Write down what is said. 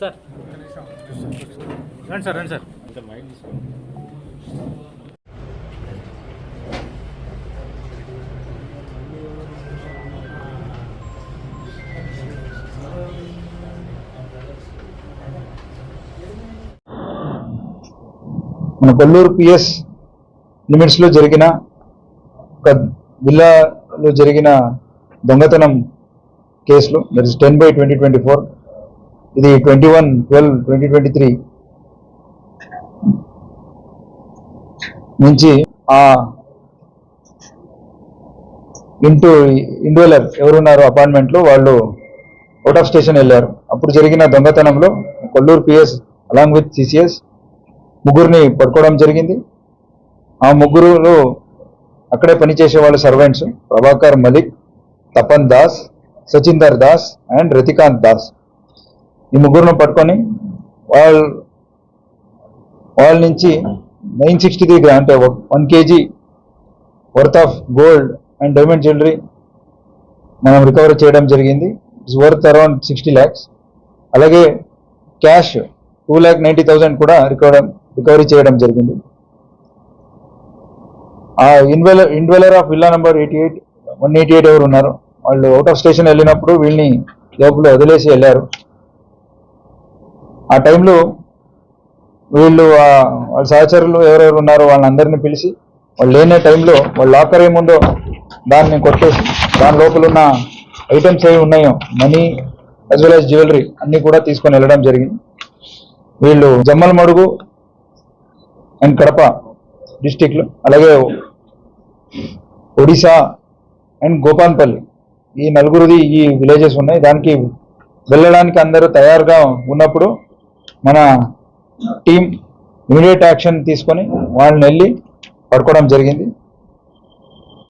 Sir. రండి sir రండి sir. Mic తీసుకోండి. మన కొల్లూరు పిఎస్ లిమిట్స్లో జరిగిన ఒక విల్లాలో జరిగిన దొంగతనం కేసులో that is ten by twenty twenty four ఇది twenty one twelve twenty twenty three నుంచి ఆ ఇంటూ ఇండోలర్ ఎవరున్నారు అపార్ట్మెంట్లో వాళ్ళు అవుట్ ఆఫ్ స్టేషన్ వెళ్ళారు. అప్పుడు జరిగిన దొంగతనంలో Kollur PS along with CCS ముగ్గురిని పట్టుకోవడం జరిగింది. ఆ ముగ్గురులో అక్కడే పనిచేసే వాళ్ళ సర్వెంట్స్ ప్రభాకర్ మలిక్ తపన్ దాస్ సచిందర్ దాస్ అండ్ రతికాంత్ దాస్. ఈ ముగ్గురును పట్టుకొని వాళ్ళ వాళ్ళ నుంచి నైన్ సిక్స్టీ త్రీ గ్రామ్ అంటే one kg worth of gold and diamond jewellery మనం రికవర్ చేయడం జరిగింది. It's worth around sixty lakhs అలాగే cash two lakh ninety thousand కూడా రికవర్ రికవరీ చేయడం జరిగింది. ఆ ఇన్వెలర్ ఇన్వెలర్ of villa number eighty eight one eighty eight ఎవరు ఉన్నారు వాళ్ళు అవుట్ ఆఫ్ స్టేషన్ వెళ్ళినప్పుడు వీళ్ళని లోపల వదిలేసి వెళ్ళారు. ఆ టైంలో వీళ్ళు వాళ్ళ సహచరులు ఎవరెవరు ఉన్నారో వాళ్ళందరినీ పిలిచి వాళ్ళు లేనే టైంలో వాళ్ళ లాకర్ ఏముందో దాన్ని కొట్టేసి దాని లోపల ఉన్న ఐటమ్స్ ఏవి ఉన్నాయో money as well as jewellery అన్ని కూడా తీసుకొని వెళ్ళడం జరిగింది. వీళ్ళు జమ్మల మడుగు అండ్ కడప డిస్టిక్లో అలాగే ఒడిశా అండ్ గోపాన్పల్లి. ఈ నలుగురిది ఈ విలేజెస్ ఉన్నాయి. దానికి వెళ్ళడానికి అందరూ తయారుగా ఉన్నప్పుడు మన టీం ఇమీడియట్ యాక్షన్ తీసుకొని వాళ్ళని వెళ్ళి పడుకోవడం జరిగింది.